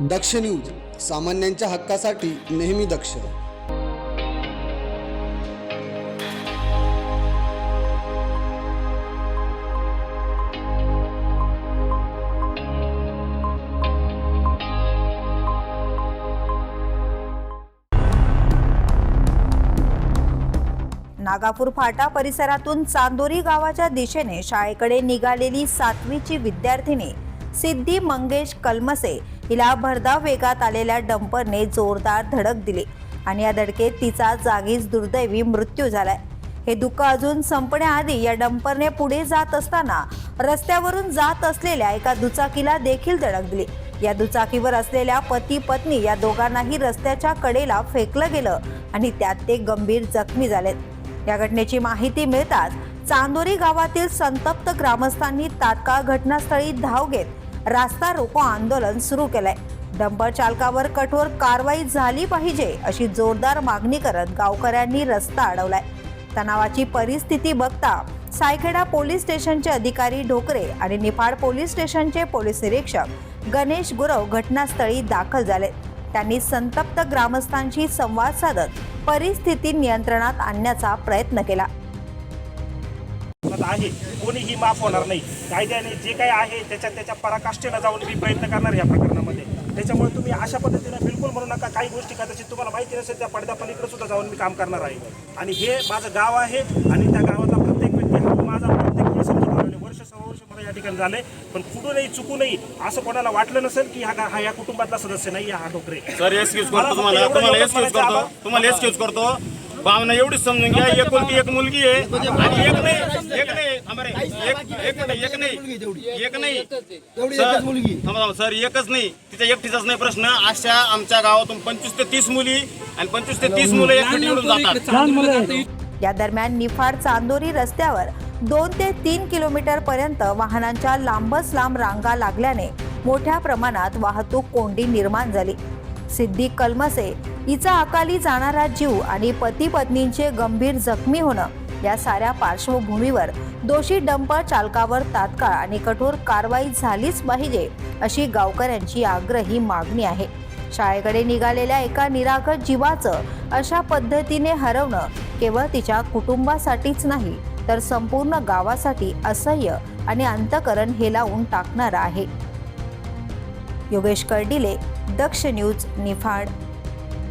दक्ष news सामान्यांच्या हक्कासाठी नेहमी दक्ष. नागापूर फाटा परिसरातून चांदोरी गावाच्या दिशेने शाळेकडे निघालेली सातवीची विद्यार्थिनी सिद्धी मंगेश कलमसे हिला भरधाव वेगात आलेल्या डंपरने जोरदार धडक दिली आणि या धडकेत तिचा जागीच दुर्दैवी मृत्यू झालाय. हे दुःख अजून संपण्याआधी या डंपरने पुढे जात असताना रस्त्यावरून जात असलेल्या एका दुचाकीला देखील धडक दिली. या दुचाकीवर असलेल्या पती पत्नी या दोघांनाही रस्त्याच्या कडेला फेकलं गेलं आणि त्यात ते गंभीर जखमी झालेत. या घटनेची माहिती मिळताच चांदोरी गावातील संतप्त ग्रामस्थांनी तात्काळ घटनास्थळी धाव घेत रास्ता रोको आंदोलन सुरू केलंय. डंपर चालकावर कठोर कारवाई झाली पाहिजे अशी जोरदार मागणी करत गावकऱ्यांनी रस्ता अडवलाय. तणावाची परिस्थिती बघता सायखेडा पोलीस स्टेशनचे अधिकारी ढोकरे आणि निफाड पोलीस स्टेशनचे पोलीस निरीक्षक गणेश गुरव घटनास्थळी दाखल झाले त्यांनी संतप्त ग्रामस्थांशी संवाद साधत परिस्थिती नियंत्रणात आणण्याचा प्रयत्न केला. आहे कोणीही माफ होणार नाही. कायद्याने जे काही आहे त्याच्या त्याच्या पराकाष्ठेला जाऊन मी प्रयत्न करणार या प्रकरणामध्ये. त्याच्यामुळे तुम्ही अशा पद्धतीनं बिलकुल म्हणू नका काही गोष्टी कदाचित तुम्हाला माहिती नसेल त्या पडद्यापलीकडे सुद्धा जाऊन मी काम करणार आहे. आणि हे माझं गाव आहे आणि त्या गावातला प्रत्येक व्यक्ती हा माझा प्रत्येक वेळी समजून आलेला आहे. वर्ष सव्वा वर्ष मला या ठिकाणी झाले. पण कुठूनही चुकूनही असं कोणाला वाटलं नसेल की हा हा या कुटुंबातला सदस्य नाही हा डोकरे सर एक्सक्यूज करतो तुम्हाला. तुम्हाला एक्सक्यूज करतो. तुम्हाला एक्सक्यूज करतो. भावना एवढीच समजून घ्या एकुलती एक मुलगी आहे. आणि एक नाही एक नाही एक एक नाही एक नाही एक नाही. सर एकच नाही. तिच्या एकटीचाच नाही प्रश्न. अशा आमच्या गावातून पंचवीस ते तीस मुली आणि पंचवीस ते तीस मुलं एक निवडून जातात. या दरम्यान निफाड चांदोरी रस्त्यावर दोन ते तीन किलोमीटर पर्यंत वाहनांच्या लांबच लांब रांगा लागल्याने मोठ्या प्रमाणात वाहतूक कोंडी निर्माण झाली. सिद्धी कलमसे हिचा अकाली जाणारा जीव आणि पती पत्नींचे गंभीर जखमी होणं या साऱ्या पार्श्वभूमीवर दोषी डंपर चालकावर तात्काळ आणि कठोर कारवाई झालीच पाहिजे अशी गावकऱ्यांची आग्रही मागणी आहे. शाळेकडे निघालेल्या एका निरागर जीवाचं अशा पद्धतीने हरवणं केवळ तिच्या कुटुंबासाठीच नाही तर संपूर्ण गावासाठी असह्य आणि अंतकरण हेलावून टाकणारं आहे. योगेश कर्डिले दक्ष न्यूज निफाड